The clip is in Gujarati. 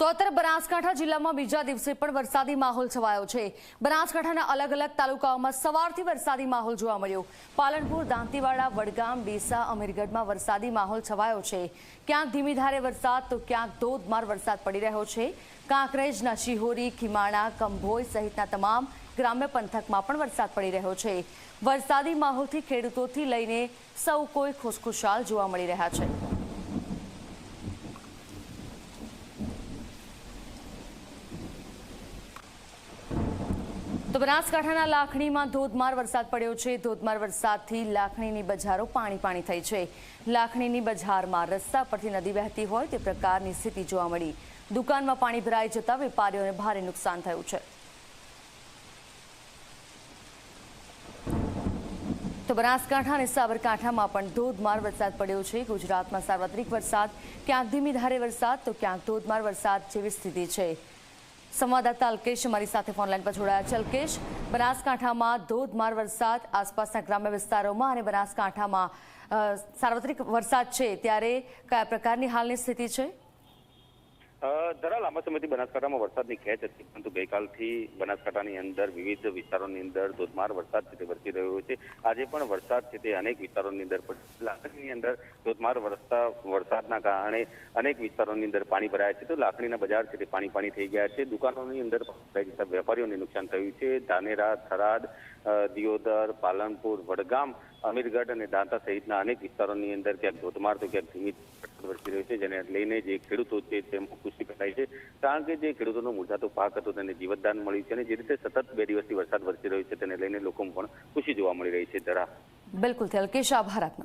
તો અત્યારે બનાસકાંઠા જિલ્લામાં બીજા દિવસે પણ વરસાદી માહોલ છવાયો છે. બનાસકાંઠાના અલગ અલગ તાલુકાઓમાં સવારથી વરસાદી માહોલ જોવા મળ્યો. પાલનપુર, દાંતીવાડા, વડગામ, ડીસા, અમીરગઢમાં વરસાદી માહોલ છવાયો છે. ક્યાંક ધીમી ધારે વરસાદ, તો ક્યાંક ધોધમાર વરસાદ પડી રહ્યો છે. કાંકરેજના શિહોરી, ખીમાણા, કંભોઈ સહિતના તમામ ગ્રામ્ય પંથકમાં પણ વરસાદ પડી રહ્યો છે. વરસાદી માહોલથી ખેડૂતોથી લઈને સૌ કોઈ ખુશખુશાલ જોવા મળી રહ્યા છે. તો બનાસકાંઠાના લાખણીમાં ધોધમાર વરસાદ પડ્યો છે. ધોધમાર વરસાદથી લાખણીની બજારો પાણી પાણી થઈ છે. લાખણીની બજારમાં રસ્તા પરથી નદી વહેતી હોય તે પ્રકારની સ્થિતિ જોવા મળી. દુકાનમાં પાણી ભરાઈ જતા વેપારીઓને ભારે નુકસાન થયું છે. તો બનાસકાંઠા અને સાબરકાંઠામાં પણ ધોધમાર વરસાદ પડ્યો છે. ગુજરાતમાં સાર્વત્રિક વરસાદ, ક્યાંક ધીમી ધારે વરસાદ, તો ક્યાંક ધોધમાર વરસાદ જેવી સ્થિતિ છે. સંવાદદાતા અલ્કેશ અમારી સાથે ફોનલાઈન પર જોડાયા છે. અલ્કેશ, બનાસકાંઠામાં ધોધમાર વરસાદ, આસપાસના ગ્રામ્ય વિસ્તારોમાં અને બનાસકાંઠામાં સાર્વત્રિક વરસાદ છે. ત્યારે કયા પ્રકારની હાલની સ્થિતિ છે? ધરા લાંબા સમયથી બનાસકાંઠામાં વરસાદની ખેંચ હતી, પરંતુ ગઈકાલથી બનાસકાંઠાની અંદર વિવિધ વિસ્તારોની અંદર ધોધમાર વરસાદ છે તે વરસી રહ્યો છે. આજે પણ વરસાદ છે તે અનેક વિસ્તારોની અંદર. લાખણીની અંદર ધોધમાર વરસતા, વરસાદના કારણે અનેક વિસ્તારોની અંદર પાણી ભરાયા છે. તો લાખણીના બજાર છે તે પાણી પાણી થઈ ગયા છે. દુકાનોની અંદર વેપારીઓને નુકસાન થયું છે. ધાનેરા, થરાદ દિયોદર, પાલનપુર, વડગામ, અમીરગઢ અને દાંતા સહિતના અનેક વિસ્તારોની અંદર ક્યાંક ધોધમાર તો ક્યાંક ધીમી વરસી રહ્યો છે, જેને લઈને જે ખેડૂતો છે તેમાં ખુશી ફેલાઈ છે. કારણ કે જે ખેડૂતોનો મુરઝાતો પાક હતો તેને જીવતદાન મળ્યું છે અને જે રીતે સતત બે દિવસથી વરસાદ વરસી રહ્યો છે તેને લઈને લોકોમાં પણ ખુશી જોવા મળી રહી છે. ધરા બિલકુલ અલ્કેશ, આભાર આપનો.